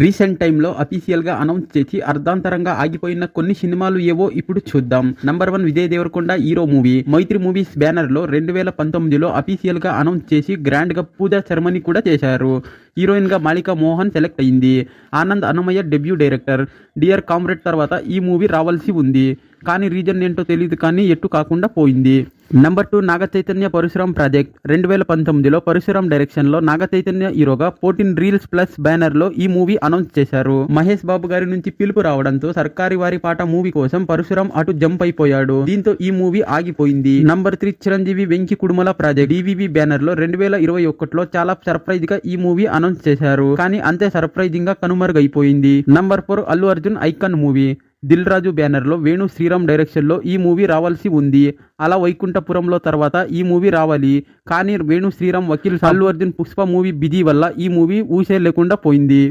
Recent టైంలో అఫీషియల్గా announce చేసి అర్ధాంతరంగా ఆగిపోయిన కొన్ని సినిమాలు ఏవో ఇప్పుడు చూద్దాం. Number one Vijay Deverakonda hero movie. Mythri movies బ్యానర్లో రెండు వేల పంతొమ్మిదిలో అఫీషియల్గా అనౌన్స్ చేసి గ్రాండ్గా పూజా సెరమనీ కూడా చేశారు. హీరోయిన్గా మాలికా మోహన్ సెలెక్ట్ అయింది. Anand Annamayya debut director. Dear comrade తర్వాత ఈ మూవీ రావాల్సి ఉంది. కానీ రీజన్ ఏంటో తెలియదు కానీ ఎట్టు కాకుండా పోయింది. Number two Naga Chaitanya Parasuram project రెండు వేల పంతొమ్మిదిలో పరశురామ్ డైరెక్షన్లో నాగ చైతన్య హీరోగా ఫోర్టీన్ రీల్స్ ప్లస్ బ్యానర్లో ఈ మూవీ అనౌన్స్ చేశారు. మహేష్ బాబు గారి నుంచి పిలుపు రావడంతో సర్కారీ వారి పాట మూవీ కోసం పరశురామ్ అటు జంప్ అయిపోయాడు. దీంతో ఈ మూవీ ఆగిపోయింది. Number three Chiranjeevi Venky Kudumula project DVV బ్యానర్లో రెండు వేల ఇరవై ఒకటిలో చాలా సర్ప్రైజ్గా ఈ మూవీ అనౌన్స్ చేశారు. కానీ అంతే సర్ప్రైజింగ్గా కనుమరుగైపోయింది. Number four Allu Arjun icon movie. Dil Raju బ్యానర్లో వేణు శ్రీరామ్ డైరెక్షన్లో ఈ మూవీ రావాల్సి ఉంది. అలా వైకుంఠపురంలో తర్వాత ఈ మూవీ రావాలి. కానీ వేణు శ్రీరామ్ వకీల్ అల్లు అర్జున్ పుష్ప మూవీ బిజీ వల్ల ఈ మూవీ ఊసే లేకుండా పోయింది.